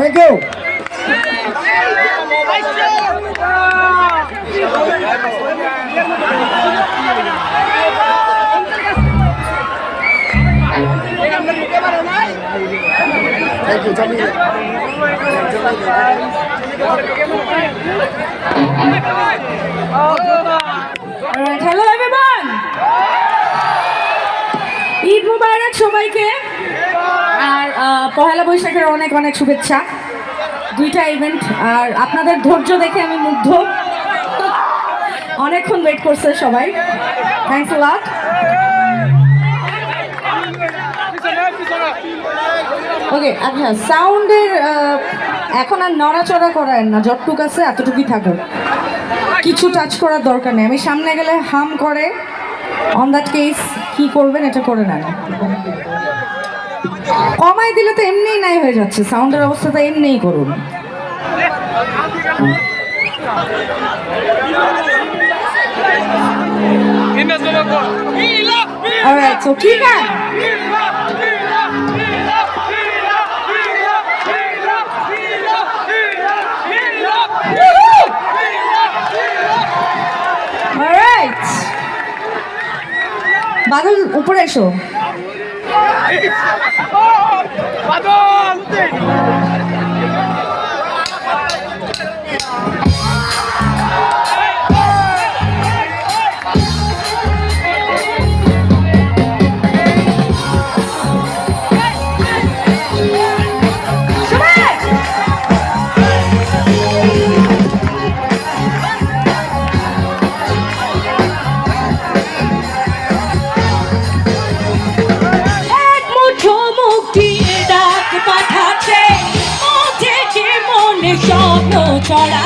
thank you Thank you, Tommy. Thank you, Tommy. পহেলা বৈশাখের অনেক অনেক শুভেচ্ছা। দুইটা ইভেন্ট আর আপনাদের ধৈর্য দেখে আমি মুগ্ধ। অনেকক্ষণ ওয়েট করছে সবাই। থ্যাংকস লট ওকে আচ্ছা সাউন্ডের এখন আর নড়াচড়া করার না, যতটুক আছে এতটুকুই থাকুক। কিছু টাচ করার দরকার নেই। আমি সামনে গেলে হাম করে। অন দ্যাট কেস কি করবেন এটা করে নেন। কমাই দিলে তো এমনিই নাই হয়ে যাচ্ছে। সাউন্ডের অবস্থা তো এমনিই করুন. বাদল, উপরে এসো। সবাই!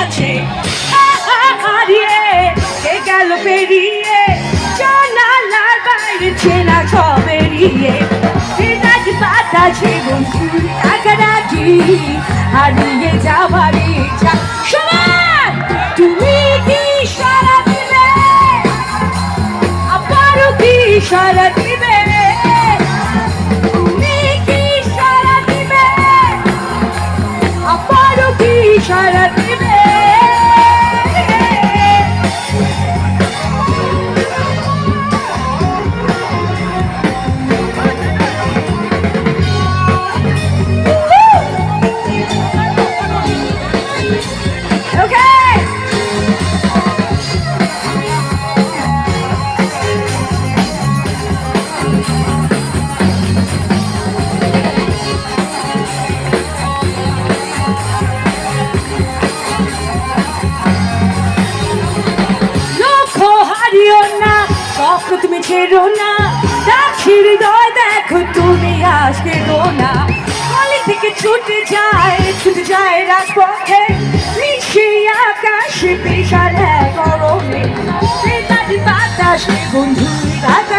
আহা, হারিয়ে কে গেল পেরিয়ে? জানালার বাইরে ছেনা সব বেরিয়ে রাত বাতাসে বন্ধুর কাকারাজি হারিয়ে যাবার ইচ্ছা। সবাই তুমি কি সারা দিলে? আবারও কি সারা দিবে? সারা দিবে? ছেড়ো না। তার হৃদয় দেখো তুমি আজকে না। কলি থেকে ছুটে যায় ছুটে যায় রাজপথে। নিশে আকাশে বিশাল গরমে বাতাসে বন্ধু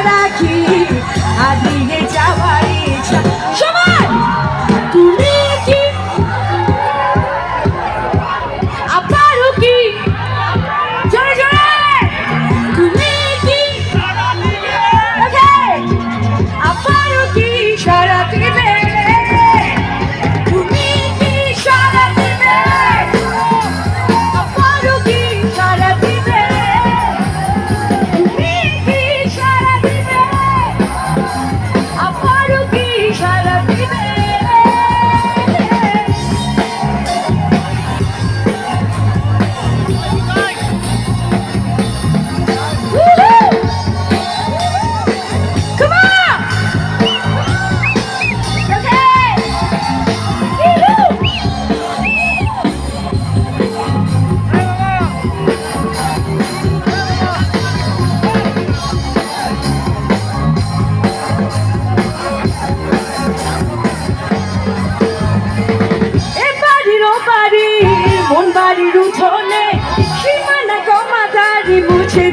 রাখি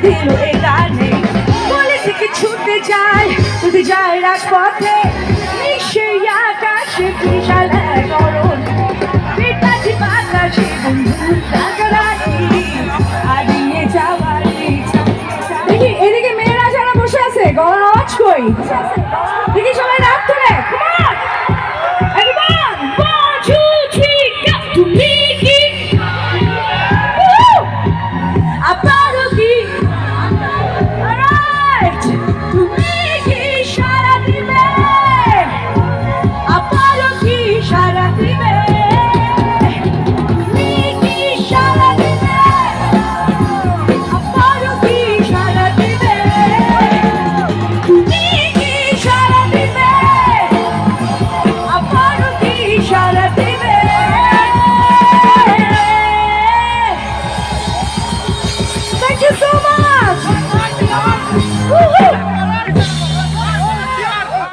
দিল এ গানে বলেছে কি ছুটে যায়? ছুটে যায় রাজপথে নিশে আকাশে বিশাল এক অরণ পিতাজি বাতাসে যাওয়ার দেখি এদিকে মেয়েরা যারা বসে আছে গলার আওয়াজ কই?